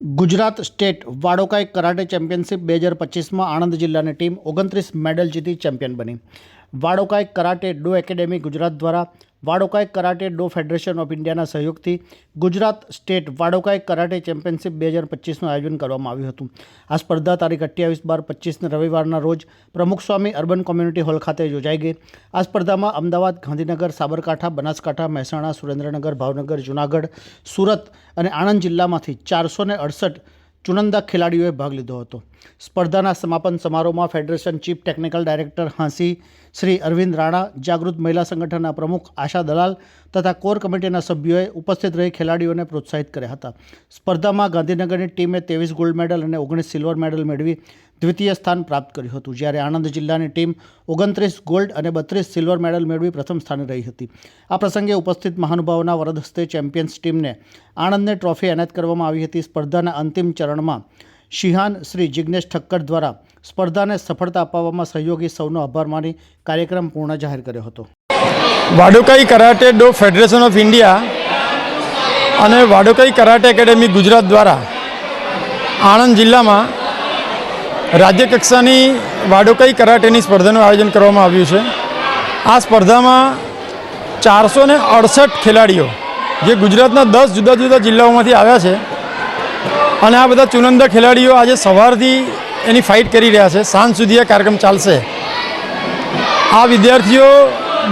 Gujarat state Wadokai karate championship બે હજાર પચીસમાં આણંદ જિલ્લાની ટીમ ઓગણત્રીસ મેડલ જીતી ચેમ્પિયન બની. Wadokai karate do academy Gujarat દ્વારા Wadokai karate do federation of ઇન્ડિયાના સહયોગથી Gujarat state Wadokai karate championship બે હજાર પચીસનું આયોજન કરવામાં આવ્યું હતું. આ સ્પર્ધા તારીખ અઠ્યાવીસ બાર પચીસને રવિવારના રોજ પ્રમુખ સ્વામી અર્બન કોમ્યુનિટી હોલ ખાતે યોજાઈ ગઈ. આ સ્પર્ધામાં અમદાવાદ, ગાંધીનગર, સાબરકાંઠા, બનાસકાંઠા, મહેસાણા, સુરેન્દ્રનગર, ભાવનગર, જૂનાગઢ, સુરત અને આણંદ જિલ્લામાંથી ચારસો અડસઠ ચુનંદા ખેલાડીઓએ ભાગ લીધો હતો. સ્પર્ધાના સમાપન સમારોહમાં federation chief technical director Hanshi, Shri Arvind Rana, જાગૃત મહિલા સંગઠનના પ્રમુખ આશા દલાલ તથા કોર કમિટીના સભ્યોએ ઉપસ્થિત રહી ખેલાડીઓને પ્રોત્સાહિત કર્યા હતા. સ્પર્ધામાં ગાંધીનગરની ટીમે ત્રેવીસ ગોલ્ડ મેડલ અને ઓગણીસ સિલ્વર મેડલ મેળવી દ્વિતીય સ્થાન પ્રાપ્ત કર્યું હતું. જ્યારે આણંદ જિલ્લાની ટીમ ઓગણત્રીસ ગોલ્ડ અને બત્રીસ સિલ્વર મેડલ મેળવી પ્રથમ સ્થાને રહી હતી. આ પ્રસંગે ઉપસ્થિત મહાનુભાવોના વરદ હસ્તે ચેમ્પિયન્સ ટીમને આણંદને ટ્રોફી એનાયત કરવામાં આવી હતી. સ્પર્ધાના અંતિમ ચરણમાં શિહાન શ્રી જિજ્ઞેશ ઠક્કર દ્વારા સ્પર્ધાને સફળતા અપાવવામાં સહયોગી સૌનો આભાર માની કાર્યક્રમ પૂર્ણ જાહેર કર્યો હતો. Wadokai karate do federation of India અને વાડોકાઈ કરાટે એકેડેમી ગુજરાત દ્વારા આણંદ જિલ્લામાં રાજ્ય કક્ષાની વાડોકાઈ કરાટેની સ્પર્ધાનું આયોજન કરવામાં આવ્યું છે. આ સ્પર્ધામાં ચારસો ને અડસઠ ખેલાડીઓ, જે ગુજરાતના દસ જુદા જુદા જિલ્લાઓમાંથી આવ્યા છે. અને આ બધા ચુનંદા ખેલાડીઓ આજે સવારથી એની ફાઇટ કરી રહ્યા છે. સાંજ સુધી આ કાર્યક્રમ ચાલશે. આ વિદ્યાર્થીઓ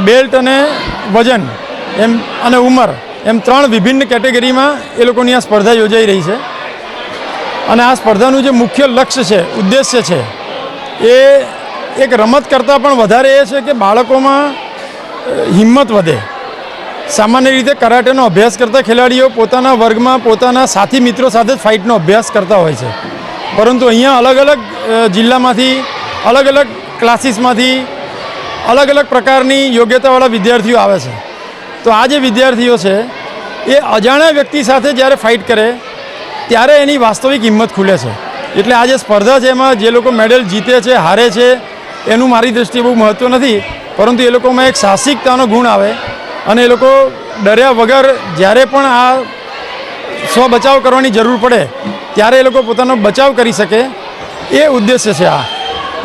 બેલ્ટ અને વજન એમ અને ઉંમર એમ ત્રણ વિભિન્ન કેટેગરીમાં એ લોકોની આ સ્પર્ધા યોજાઈ રહી છે. અને આ સ્પર્ધાનું જે મુખ્ય લક્ષ્ય છે, ઉદ્દેશ્ય છે, એ એક રમત કરતાં પણ વધારે એ છે કે બાળકોમાં હિંમત વધે. સામાન્ય રીતે કરાટેનો અભ્યાસ કરતા ખેલાડીઓ પોતાના વર્ગમાં પોતાના સાથી મિત્રો સાથે જ ફાઇટનો અભ્યાસ કરતા હોય છે. પરંતુ અહીંયા અલગ અલગ જિલ્લામાંથી, અલગ અલગ ક્લાસીસમાંથી, અલગ અલગ પ્રકારની યોગ્યતાવાળા વિદ્યાર્થીઓ આવે છે. તો આ જે વિદ્યાર્થીઓ છે, એ અજાણ્યા વ્યક્તિ સાથે જ્યારે ફાઇટ કરે ત્યારે એની વાસ્તવિક હિંમત ખુલે છે. એટલે આ જે સ્પર્ધા છે એમાં જે લોકો મેડલ જીતે છે, હારે છે, એનું મારી દૃષ્ટિએ બહુ મહત્ત્વ નથી. પરંતુ એ લોકોમાં એક સાહસિકતાનો ગુણ આવે અને એ લોકો ડર્યા વગર જ્યારે પણ આ સ્વ બચાવ કરવાની જરૂર પડે, ત્યારે એ લોકો પોતાનો બચાવ કરી શકે એ ઉદ્દેશ્ય છે આ.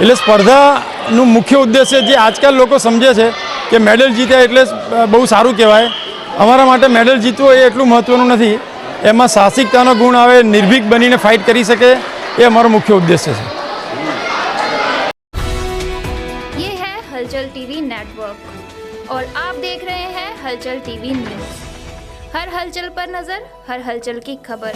એટલે સ્પર્ધાનું મુખ્ય ઉદ્દેશ્ય જે આજકાલ લોકો સમજે છે કે મેડલ જીત્યા એટલે બહુ સારું કહેવાય. અમારા માટે મેડલ જીતવો એ એટલું મહત્ત્વનું નથી. એમાં સાહસિકતાનો ગુણ આવે નિર્ભીક બનીને ફાઇટ કરી શકે એ અમારો મુખ્ય ઉદ્દેશ્ય છે ये है हलचल टीवी नेटवर्क और आप देख रहे हैं हलचल टीवी न्यूज हर हलचल पर नजर हर हलचल की खबर